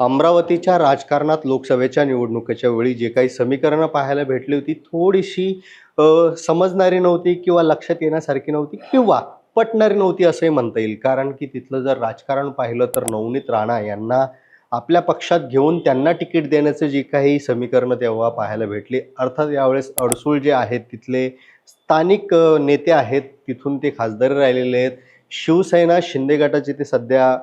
अमरावतीच्या राजकारणात लोकसभेच्या निवडणुकीच्या वेळी जे काही समीकरणं पाहायला भेटली होती थोडीशी समजणारी नव्हती किंवा लक्षात येण्यासारखी नव्हती किंवा पटणारी नव्हती असंही म्हणता येईल. कारण की तिथलं जर राजकारण पाहिलं तर नवनीत राणा यांना आपल्या पक्षात घेऊन त्यांना तिकीट देण्याचं जी काही समीकरणं तेव्हा पाहायला भेटली. अर्थात यावेळेस अडसूळ जे आहेत तिथले स्थानिक नेते आहेत तिथून ते खासदार राहिलेले आहेत. शिवसेना शिंदे गटाचे ते सध्या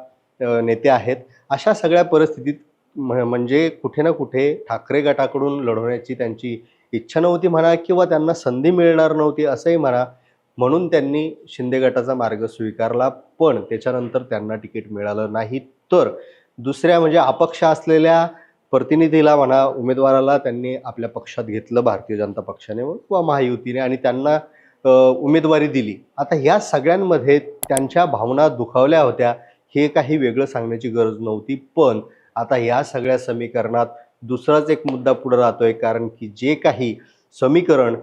नेते आहेत. अशा सगळ्या परिस्थितीत म्ह- म्हणजे कुठे ना कुठे ठाकरे गटाकडून लढवण्याची त्यांची इच्छा नव्हती म्हणा किंवा त्यांना संधी मिळणार नव्हती असंही म्हणा म्हणून त्यांनी शिंदे गटाचा मार्ग स्वीकारला. पण त्याच्यानंतर त्यांना तिकीट मिळालं नाही. तर दुसऱ्या म्हणजे अपक्ष असलेल्या प्रतिनिधीला म्हणा उमेदवाराला त्यांनी आपल्या पक्षात घेतलं भारतीय जनता पक्षाने किंवा महायुतीने आणि त्यांना उमेदवारी दिली. आता ह्या सगळ्यांमध्ये त्यांच्या भावना दुखावल्या होत्या. हे काही वेगळं सांगण्याची गरज नव्हती पण आता या सगळ्या समीकरणात दुसराच एक मुद्दा पुढे राहतोय कारण की जे काही समीकरण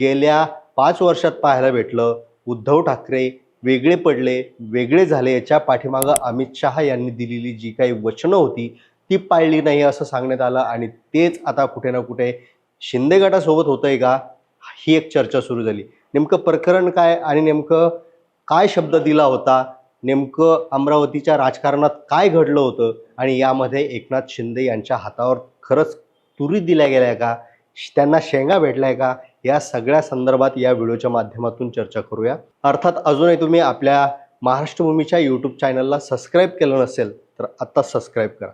गेल्या पाच वर्षात पाहायला भेटलं उद्धव ठाकरे वेगळे पडले वेगळे झाले याच्या पाठीमागं अमित शहा यांनी दिलेली जी काही वचनं होती ती पाळली नाही असं सांगण्यात आलं आणि तेच आता कुठे ना कुठे शिंदे गटासोबत होतंय का ही एक चर्चा सुरू झाली. नेमकं प्रकरण काय आणि नेमकं काय शब्द दिला होता नेमकं अमरावतीच्या राजकारणात काय घडलं होतं आणि यामध्ये एकनाथ शिंदे यांच्या हातावर खरंच तुरी दिल्या गेल्या का? त्यांना शेंगा भेटलाय का? या सगळ्या संदर्भात या व्हिडिओच्या माध्यमातून चर्चा करूया. अर्थात अजूनही तुम्ही आपल्या महाराष्ट्रभूमीच्या यूट्यूब चॅनलला सबस्क्राईब केलं नसेल तर आत्ता सबस्क्राईब करा.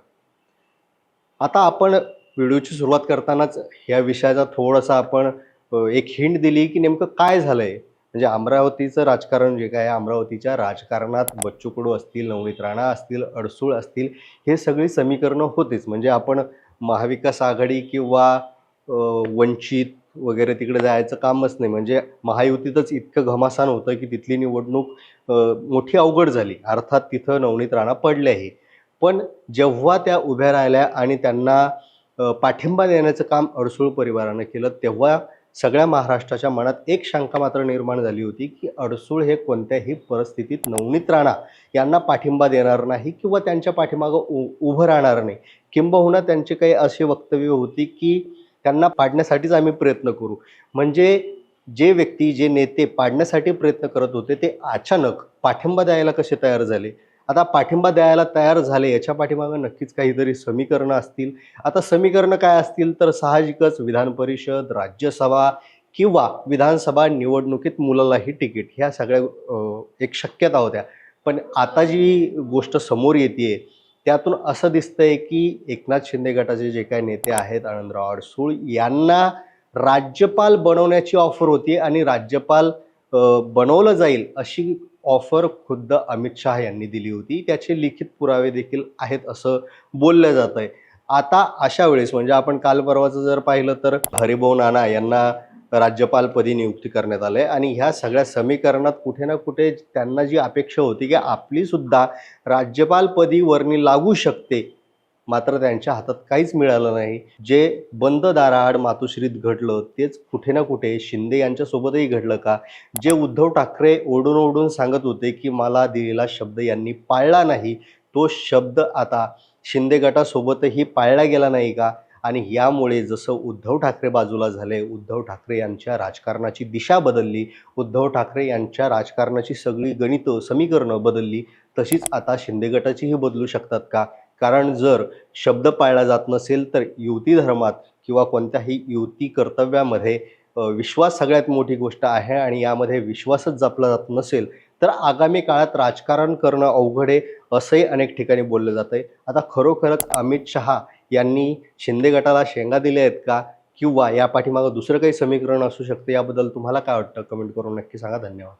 आता आपण व्हिडिओची सुरुवात करतानाच या विषयाचा थोडासा आपण एक हिंट दिली की नेमकं काय झालं आहे म्हणजे अमरावतीचं राजकारण जे काय आहे, अमरावतीच्या राजकारणात बच्चू कडू असतील नवनीत राणा असतील अडसूळ असतील हे सगळी समीकरणं होतीच. म्हणजे आपण महाविकास आघाडी किंवा वंचित वगैरे तिकडे जायचं कामच नाही. म्हणजे महायुतीतच इतकं घमासान होतं की तिथली निवडणूक मोठी अवघड झाली. अर्थात तिथं नवनीत राणा पडल्याही. पण जेव्हा त्या उभ्या राहिल्या आणि त्यांना पाठिंबा देण्याचं काम अडसूळ परिवारानं केलं तेव्हा सगळ्या महाराष्ट्राच्या मनात एक शंका मात्र निर्माण झाली होती की अडसूळ हे कोणत्याही परिस्थितीत नवनीत राणा यांना पाठिंबा देणार नाही किंवा त्यांच्या पाठीमागं उ उभं राहणार नाही. किंबहुना त्यांचे काही असे वक्तव्य होती की त्यांना पाडण्यासाठीच आम्ही प्रयत्न करू. म्हणजे जे व्यक्ती जे नेते पाडण्यासाठी प्रयत्न करत होते ते अचानक पाठिंबा द्यायला कसे तयार झाले? आता पाठिंबा द्यायला तयार झाले याच्या पाठीमागं नक्कीच काहीतरी समीकरणं असतील. आता समीकरणं काय असतील तर साहजिकच विधान परिषद राज्यसभा किंवा विधानसभा निवडणुकीत मुलालाही तिकीट ह्या सगळ्या एक शक्यता होत्या. पण आता जी गोष्ट समोर येते त्यातून असं दिसतंय की एकनाथ शिंदे गटाचे जे काही नेते आहेत आनंदराव अडसूळ यांना राज्यपाल बनवण्याची ऑफर होती आणि राज्यपाल बनवलं जाईल अशी ऑफर खुद्द अमित शहा यांनी दिली होती. त्याचे लिखित पुरावे देखील आहेत असं बोललं जात आहे आता अशा वेळेस म्हणजे आपण काल परवाचं जर पाहिलं तर हरिभाऊ नाना यांना राज्यपालपदी नियुक्ती करण्यात आले आणि ह्या सगळ्या समीकरणात कुठे ना कुठे त्यांना जी अपेक्षा होती की आपली सुद्धा राज्यपालपदी वर्णी लागू शकते मात्र त्यांच्या हातात काहीच मिळालं नाही. जे बंद दाराआड मातोश्रीत घडलं तेच कुठे ना कुठे शिंदे यांच्यासोबतही घडलं का? जे उद्धव ठाकरे ओढून ओढून सांगत होते की मला दिलेला शब्द यांनी पाळला नाही तो शब्द आता शिंदे गटासोबतही पाळला गेला नाही का? आणि यामुळे जसं उद्धव ठाकरे बाजूला झाले उद्धव ठाकरे यांच्या राजकारणाची दिशा बदलली उद्धव ठाकरे यांच्या राजकारणाची सगळी गणितं समीकरणं बदलली तशीच आता शिंदे गटाचीही बदलू शकतात का? कारण जर शब्द पाळला जात नसेल तर युती धर्मात किंवा कोणत्याही युती कर्तव्यामध्ये विश्वास सगळ्यात मोठी गोष्ट आहे आणि यामध्ये विश्वासच जपला जात नसेल तर आगामी काळात राजकारण करणं अवघड आहे असंही अनेक ठिकाणी बोललं जातं आहे आता खरोखरच अमित शहा यांनी शिंदे गटाला शेंगा दिल्या आहेत का? किंवा या पाठीमागं दुसरं काही समीकरण असू शकतं याबद्दल तुम्हाला काय वाटतं? कमेंट करून नक्की सांगा. धन्यवाद.